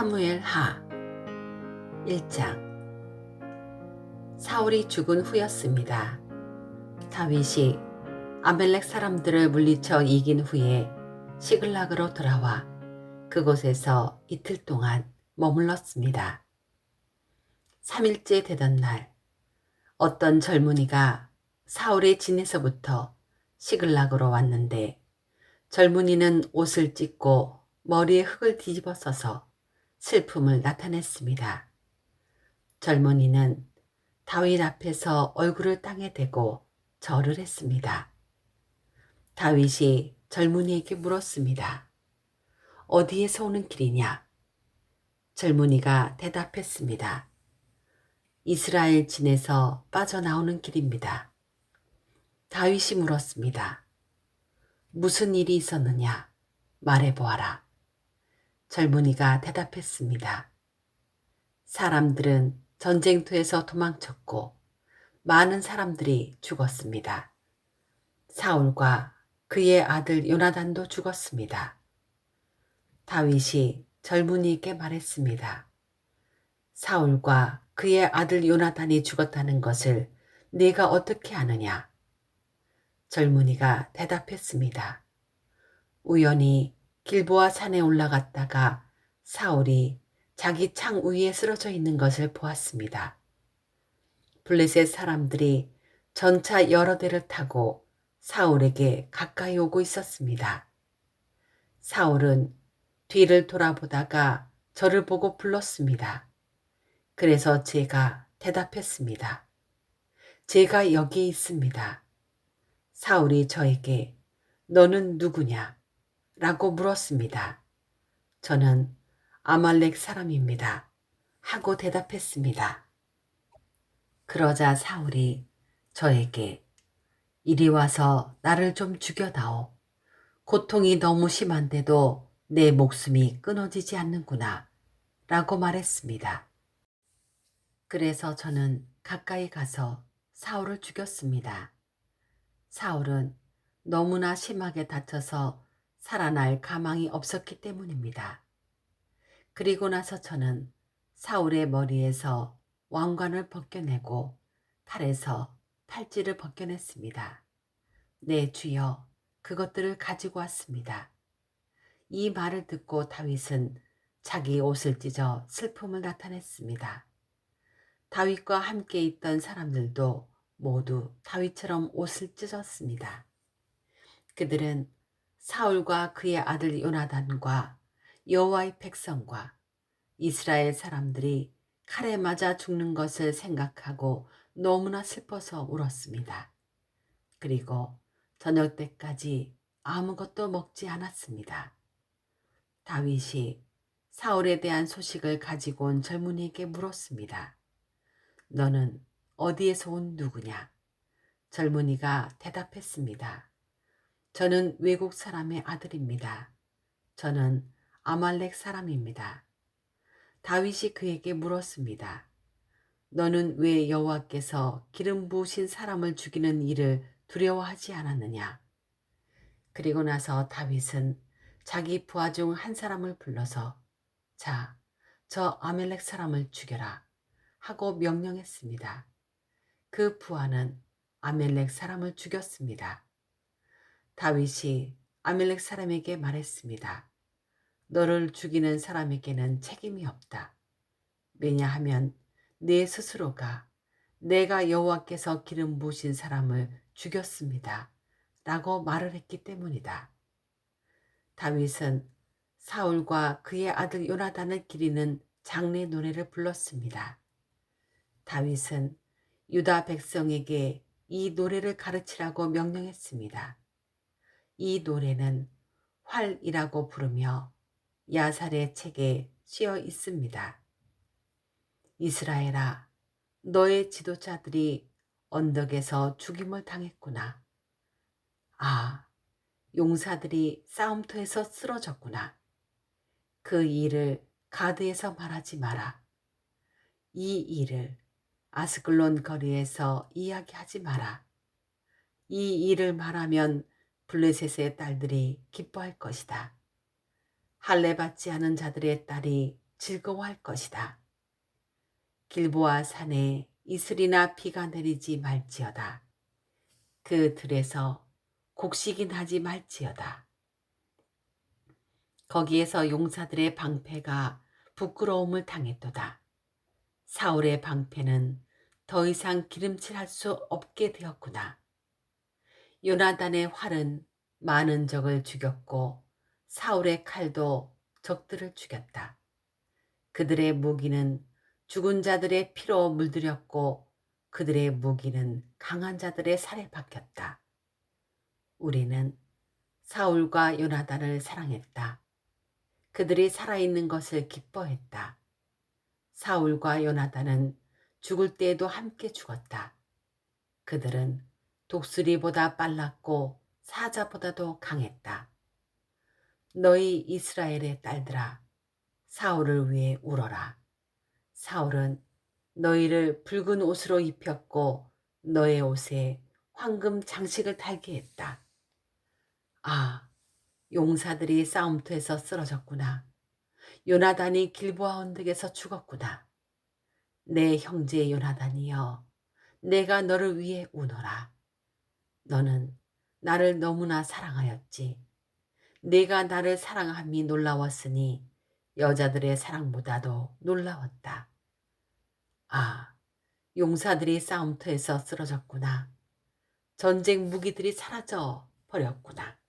사무엘 하 1장 사울이 죽은 후였습니다. 다윗이 아멜렉 사람들을 물리쳐 이긴 후에 시글락으로 돌아와 그곳에서 이틀 동안 머물렀습니다. 3일째 되던 날 어떤 젊은이가 사울의 진에서부터 시글락으로 왔는데 젊은이는 옷을 찢고 머리에 흙을 뒤집어 써서 슬픔을 나타냈습니다. 젊은이는 다윗 앞에서 얼굴을 땅에 대고 절을 했습니다. 다윗이 젊은이에게 물었습니다. 어디에서 오는 길이냐? 젊은이가 대답했습니다. 이스라엘 진에서 빠져나오는 길입니다. 다윗이 물었습니다. 무슨 일이 있었느냐? 말해보아라. 젊은이가 대답했습니다. 사람들은 전쟁터에서 도망쳤고 많은 사람들이 죽었습니다. 사울과 그의 아들 요나단도 죽었습니다. 다윗이 젊은이에게 말했습니다. 사울과 그의 아들 요나단이 죽었다는 것을 네가 어떻게 아느냐? 젊은이가 대답했습니다. 우연히 길보아 산에 올라갔다가 사울이 자기 창 위에 쓰러져 있는 것을 보았습니다. 블레셋 사람들이 전차 여러 대를 타고 사울에게 가까이 오고 있었습니다. 사울은 뒤를 돌아보다가 저를 보고 불렀습니다. 그래서 제가 대답했습니다. 제가 여기 있습니다. 사울이 저에게 너는 누구냐? 라고 물었습니다. 저는 아말렉 사람입니다. 하고 대답했습니다. 그러자 사울이 저에게 이리 와서 나를 좀 죽여다오. 고통이 너무 심한데도 내 목숨이 끊어지지 않는구나. 라고 말했습니다. 그래서 저는 가까이 가서 사울을 죽였습니다. 사울은 너무나 심하게 다쳐서 살아날 가망이 없었기 때문입니다. 그리고 나서 저는 사울의 머리에서 왕관을 벗겨내고 팔에서 팔찌를 벗겨냈습니다. 네, 주여, 그것들을 가지고 왔습니다. 이 말을 듣고 다윗은 자기 옷을 찢어 슬픔을 나타냈습니다. 다윗과 함께 있던 사람들도 모두 다윗처럼 옷을 찢었습니다. 그들은 사울과 그의 아들 요나단과 여호와의 백성과 이스라엘 사람들이 칼에 맞아 죽는 것을 생각하고 너무나 슬퍼서 울었습니다. 그리고 저녁 때까지 아무것도 먹지 않았습니다. 다윗이 사울에 대한 소식을 가지고 온 젊은이에게 물었습니다. 너는 어디에서 온 누구냐? 젊은이가 대답했습니다. 저는 외국 사람의 아들입니다. 저는 아말렉 사람입니다. 다윗이 그에게 물었습니다. 너는 왜 여호와께서 기름 부으신 사람을 죽이는 일을 두려워하지 않았느냐? 그리고 나서 다윗은 자기 부하 중 한 사람을 불러서 자, 저 아멜렉 사람을 죽여라 하고 명령했습니다. 그 부하는 아멜렉 사람을 죽였습니다. 다윗이 아멜렉 사람에게 말했습니다. 너를 죽이는 사람에게는 책임이 없다. 왜냐하면 내 스스로가 내가 여호와께서 기름 부으신 사람을 죽였습니다. 라고 말을 했기 때문이다. 다윗은 사울과 그의 아들 요나단을 기리는 장례 노래를 불렀습니다. 다윗은 유다 백성에게 이 노래를 가르치라고 명령했습니다. 이 노래는 활이라고 부르며 야살의 책에 쓰여 있습니다. 이스라엘아, 너의 지도자들이 언덕에서 죽임을 당했구나. 아, 용사들이 싸움터에서 쓰러졌구나. 그 일을 가드에서 말하지 마라. 이 일을 아스글론 거리에서 이야기하지 마라. 이 일을 말하면 블레셋의 딸들이 기뻐할 것이다. 할례 받지 않은 자들의 딸이 즐거워할 것이다. 길보아 산에 이슬이나 비가 내리지 말지어다. 그 들에서 곡식이 나지 말지어다. 거기에서 용사들의 방패가 부끄러움을 당했도다. 사울의 방패는 더 이상 기름칠할 수 없게 되었구나. 요나단의 활은 많은 적을 죽였고 사울의 칼도 적들을 죽였다. 그들의 무기는 죽은 자들의 피로 물들였고 그들의 무기는 강한 자들의 살에 박혔다. 우리는 사울과 요나단을 사랑했다. 그들이 살아있는 것을 기뻐했다. 사울과 요나단은 죽을 때에도 함께 죽었다. 그들은 독수리보다 빨랐고 사자보다도 강했다. 너희 이스라엘의 딸들아, 사울을 위해 울어라. 사울은 너희를 붉은 옷으로 입혔고 너의 옷에 황금 장식을 달게 했다. 아, 용사들이 싸움터에서 쓰러졌구나. 요나단이 길보아 언덕에서 죽었구나. 내 형제 요나단이여, 내가 너를 위해 우노라. 너는 나를 너무나 사랑하였지. 내가 나를 사랑함이 놀라웠으니 여자들의 사랑보다도 놀라웠다. 아, 용사들이 싸움터에서 쓰러졌구나. 전쟁 무기들이 사라져 버렸구나.